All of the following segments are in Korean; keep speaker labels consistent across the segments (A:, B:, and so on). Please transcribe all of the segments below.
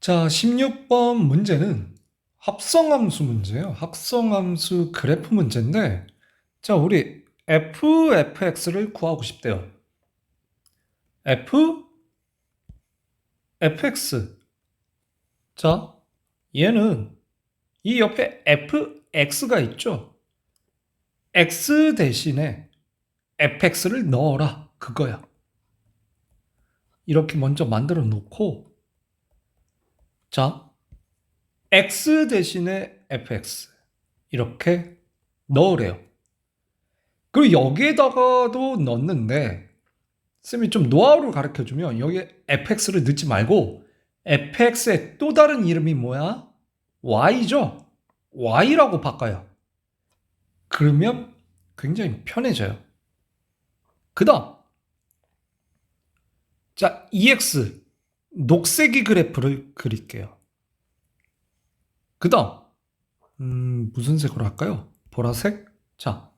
A: 자, 16번 문제는 합성함수 문제예요. 합성함수 그래프 문제인데, 자, 우리 f, fx를 구하고 싶대요. f, fx. 자, 얘는 이 옆에 fx가 있죠? x 대신에 fx를 넣어라. 그거야. 이렇게 먼저 만들어 놓고, 자, x 대신에 fx 이렇게 넣으래요. 그리고 여기에다가도 넣는데 쌤이 좀 노하우를 가르쳐 주면 여기에 fx를 넣지 말고 fx의 또 다른 이름이 뭐야? y죠. y라고 바꿔요. 그러면 굉장히 편해져요. 그 다음 자, ex 녹색이 그래프를 그릴게요. 그 다음, 음, 무슨 색으로 할까요? 보라색? 자,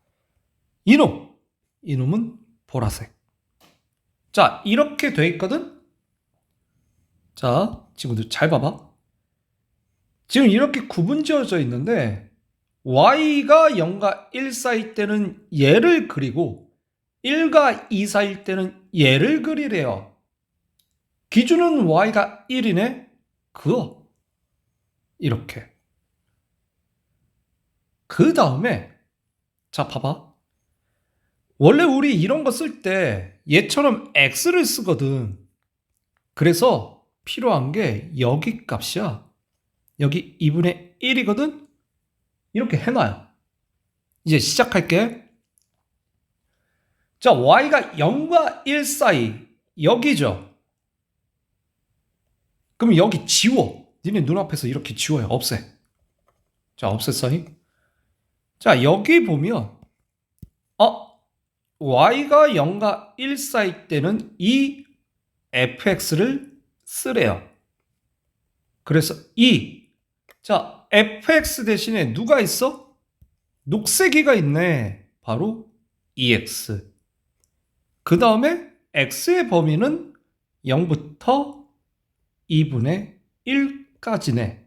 A: 이놈! 이놈은 보라색. 자, 이렇게 돼 있거든? 자, 친구들 잘 봐봐. 지금 이렇게 구분 지어져 있는데, y가 0과 1 사이 때는 얘를 그리고, 1과 2 사이 때는 얘를 그리래요. 기준은 y가 1이네? 그어. 이렇게. 그 다음에, 자, 봐봐. 원래 우리 이런 거 쓸 때 얘처럼 x를 쓰거든. 그래서 필요한 게 여기 값이야. 여기 2분의 1이거든? 이렇게 해놔요. 이제 시작할게. 자, y가 0과 1 사이, 여기죠. 그럼 여기 지워. 니네 눈앞에서 이렇게 지워요. 없애. 자, 없앴어요. 자, 여기 보면, 어, y가 0과 1 사이 때는 이 fx를 쓰래요. 그래서 이, 자, fx 대신에 누가 있어? 녹색이가 있네. 바로 ex. 그 다음에 x의 범위는 0부터 2분의 1까지네.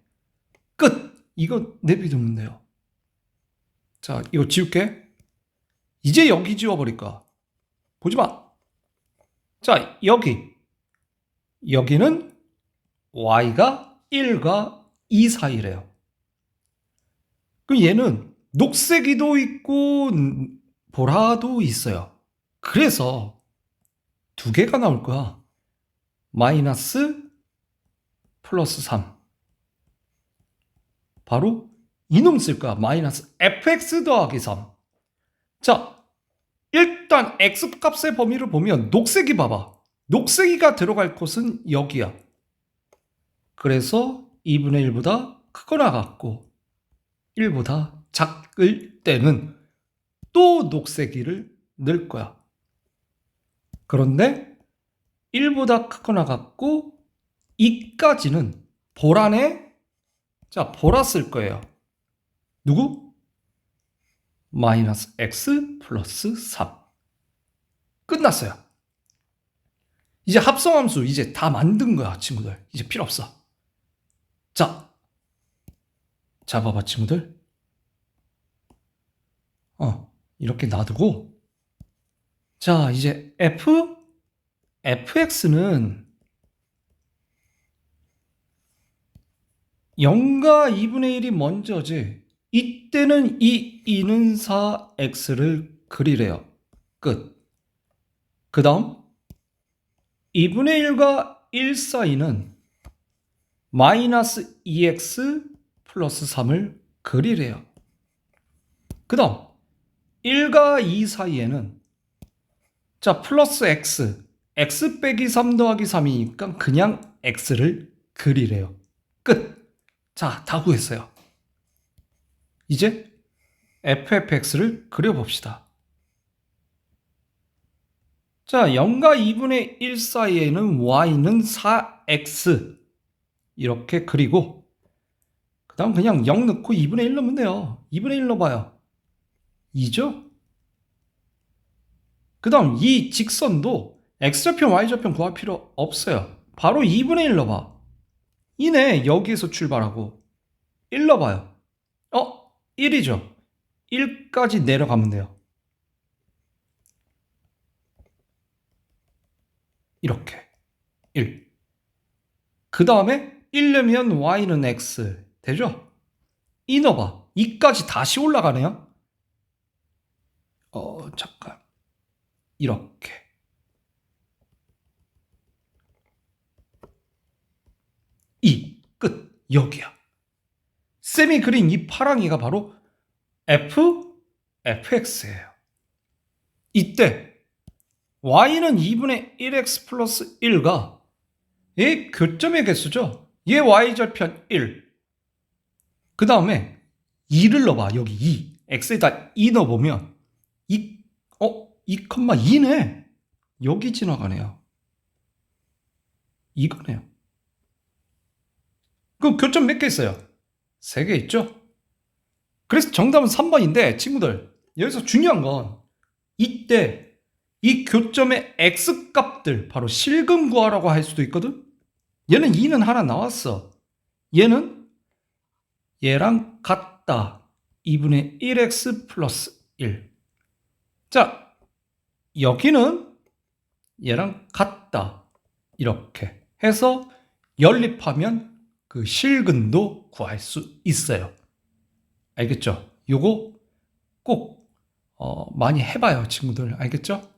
A: 끝! 이거 내비두면 돼요. 자, 이거 지울게. 이제 여기 지워버릴까? 보지 마. 자, 여기. 여기는 y가 1과 2 사이래요. 그럼 얘는 녹색이도 있고 보라도 있어요. 그래서 두 개가 나올 거야. 마이너스 플러스 3. 바로 이놈 쓸 거야. 마이너스 fx 더하기 3. 자, 일단 x 값의 범위를 보면 녹색이 봐봐. 녹색이가 들어갈 곳은 여기야. 그래서 2분의 1보다 크거나 같고 1보다 작을 때는 또 녹색이를 넣을 거야. 그런데 1보다 크거나 같고 2까지는 보라네? 자, 보라 쓸 거예요. 누구? 마이너스 x 플러스 3. 끝났어요. 이제 합성함수 이제 다 만든 거야, 친구들. 이제 필요 없어. 자, 자, 봐봐, 친구들. 어, 이렇게 놔두고. 자, 이제 f, fx는 0과 2분의 1이 먼저지. 이때는 이 2는 4x를 그리래요. 끝. 그 다음 2분의 1과 1 사이는 마이너스 2x 플러스 3을 그리래요. 그 다음 1과 2 사이에는 자 플러스 x x 빼기 3 더하기 3이니까 그냥 x를 그리래요. 끝. 자, 다 구했어요. 이제 fx를 그려봅시다. 자, 0과 2분의 1 사이에는 y는 4x 이렇게 그리고 그 다음 그냥 0 넣고 2분의 1 넣으면 돼요. 2분의 1 넣어봐요. 2죠? 그 다음 이 직선도 x좌편, y좌편 구할 필요 없어요. 바로 2분의 1 넣어봐. 이네 여기에서 출발하고 1 넣어봐요. 어? 1이죠. 1까지 내려가면 돼요. 이렇게 1. 그 다음에 1려면 y는 x 되죠? 이 넣어봐. 2까지 다시 올라가네요. 어 잠깐 이렇게 이 끝 여기야. 쌤이 그린 이 파랑이가 바로 f fx예요. 이때 y는 2분의 1x 플러스 1가 얘 교점의 개수죠. 얘 y절편 1. 그 다음에 2를 넣어봐. 여기 2. x에다 2 넣어보면 2, 어? 2,2네. 여기 지나가네요. 이거네요. 그 교점 몇 개 있어요? 3개 있죠? 그래서 정답은 3번인데 친구들 여기서 중요한 건 이때 이 교점의 x 값들 바로 실근 구하라고 할 수도 있거든. 얘는 2는 하나 나왔어. 얘는 얘랑 같다. 2분의 1x 플러스 1. 자, 여기는 얘랑 같다. 이렇게 해서 연립하면 그 실근도 구할 수 있어요. 알겠죠? 요거 꼭 어, 많이 해봐요, 친구들. 알겠죠?